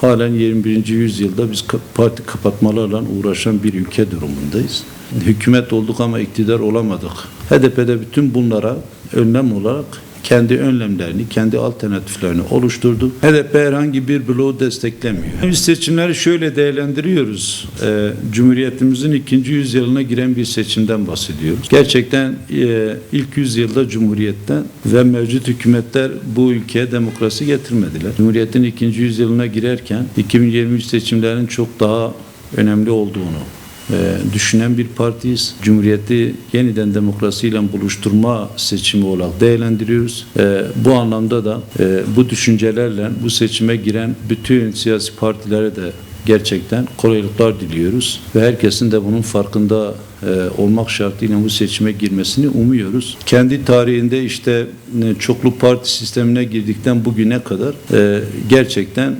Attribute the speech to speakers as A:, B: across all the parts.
A: Halen 21. yüzyılda biz parti kapatmalarla uğraşan bir ülke durumundayız. Hükümet olduk ama iktidar olamadık. HDP'de bütün bunlara önlem olarak kendi önlemlerini, kendi alternatiflerini oluşturdu. HDP herhangi bir bloğu desteklemiyor. Biz seçimleri şöyle değerlendiriyoruz. Ee, Cumhuriyetimizin ikinci yüzyılına giren bir seçimden bahsediyoruz. Gerçekten e, ilk yüzyılda Cumhuriyet'ten ve mevcut hükümetler bu ülkeye demokrasi getirmediler. Cumhuriyetin ikinci yüzyılına girerken 2023 seçimlerin çok daha önemli olduğunu e, düşünen bir partiyiz. Cumhuriyeti yeniden demokrasiyle buluşturma seçimi olarak değerlendiriyoruz. E, bu anlamda da e, bu düşüncelerle bu seçime giren bütün siyasi partilere de gerçekten kolaylıklar diliyoruz ve herkesin de bunun farkında e, olmak şartıyla bu seçime girmesini umuyoruz. Kendi tarihinde işte e, çoklu parti sistemine girdikten bugüne kadar e, gerçekten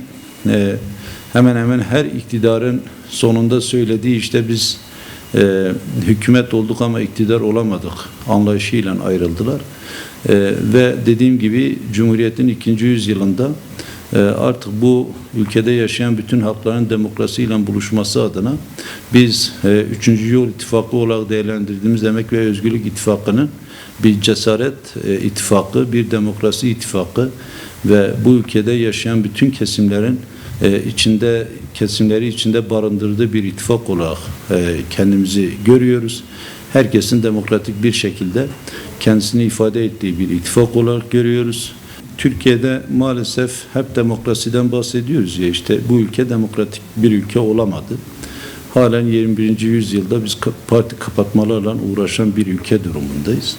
A: e, hemen hemen her iktidarın sonunda söylediği işte biz e, hükümet olduk ama iktidar olamadık anlayışıyla ayrıldılar. E, ve dediğim gibi Cumhuriyet'in ikinci yüzyılında e, artık bu ülkede yaşayan bütün halkların demokrasiyle buluşması adına biz e, üçüncü yol ittifakı olarak değerlendirdiğimiz Emek ve Özgürlük İttifakı'nın bir cesaret e, ittifakı, bir demokrasi ittifakı ve bu ülkede yaşayan bütün kesimlerin e, içinde kesimleri içinde barındırdığı bir ittifak olarak e, kendimizi görüyoruz. Herkesin demokratik bir şekilde kendisini ifade ettiği bir ittifak olarak görüyoruz. Türkiye'de maalesef hep demokrasiden bahsediyoruz ya işte bu ülke demokratik bir ülke olamadı. Halen 21. yüzyılda biz parti kapatmalarla uğraşan bir ülke durumundayız.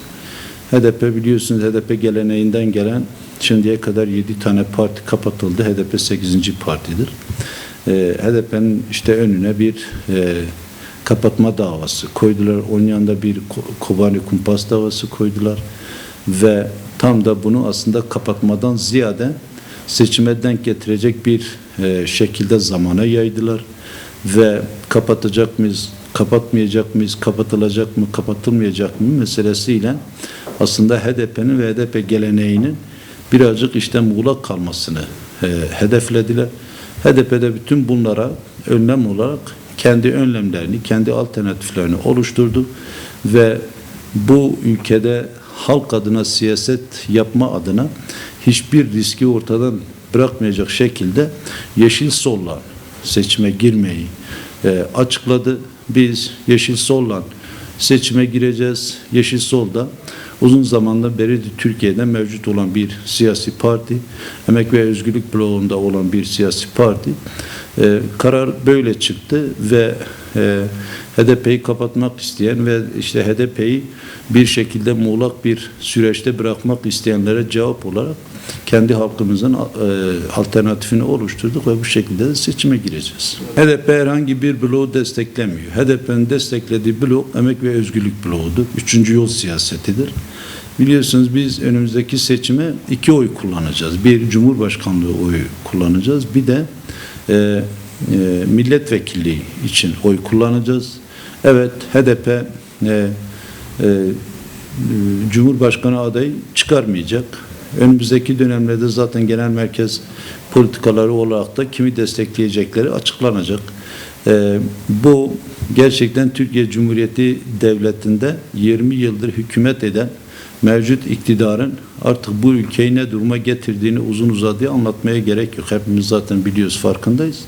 A: HDP biliyorsunuz HDP geleneğinden gelen şimdiye kadar 7 tane parti kapatıldı. HDP 8. partidir. Ee, HDP'nin işte önüne bir e, kapatma davası koydular. Onun yanında bir Ko- Kobani kumpas davası koydular. Ve tam da bunu aslında kapatmadan ziyade seçime denk getirecek bir e, şekilde zamana yaydılar. Ve kapatacak mıyız, kapatmayacak mıyız, kapatılacak mı, kapatılmayacak mı meselesiyle aslında HDP'nin ve HDP geleneğinin birazcık işte muğlak kalmasını e, hedeflediler. HDP'de bütün bunlara önlem olarak kendi önlemlerini, kendi alternatiflerini oluşturdu ve bu ülkede halk adına siyaset yapma adına hiçbir riski ortadan bırakmayacak şekilde yeşil solla seçime girmeyi e, açıkladı. Biz yeşil solla seçime gireceğiz. Yeşil Sol'da uzun zamandan beri de Türkiye'de mevcut olan bir siyasi parti, Emek ve Özgürlük bloğunda olan bir siyasi parti. Ee, karar böyle çıktı ve e, HDP'yi kapatmak isteyen ve işte HDP'yi bir şekilde muğlak bir süreçte bırakmak isteyenlere cevap olarak kendi halkımızın e, alternatifini oluşturduk ve bu şekilde de seçime gireceğiz. HDP herhangi bir bloğu desteklemiyor. HDP'nin desteklediği blok Emek ve Özgürlük bloğudur. Üçüncü yol siyasetidir. Biliyorsunuz biz önümüzdeki seçime iki oy kullanacağız. Bir Cumhurbaşkanlığı oyu kullanacağız. Bir de e, e, milletvekilliği için oy kullanacağız. Evet HDP e, e, Cumhurbaşkanı adayı çıkarmayacak. Önümüzdeki dönemlerde zaten genel merkez politikaları olarak da kimi destekleyecekleri açıklanacak. Ee, bu gerçekten Türkiye Cumhuriyeti Devleti'nde 20 yıldır hükümet eden mevcut iktidarın artık bu ülkeyi ne duruma getirdiğini uzun uzadıya anlatmaya gerek yok. Hepimiz zaten biliyoruz, farkındayız.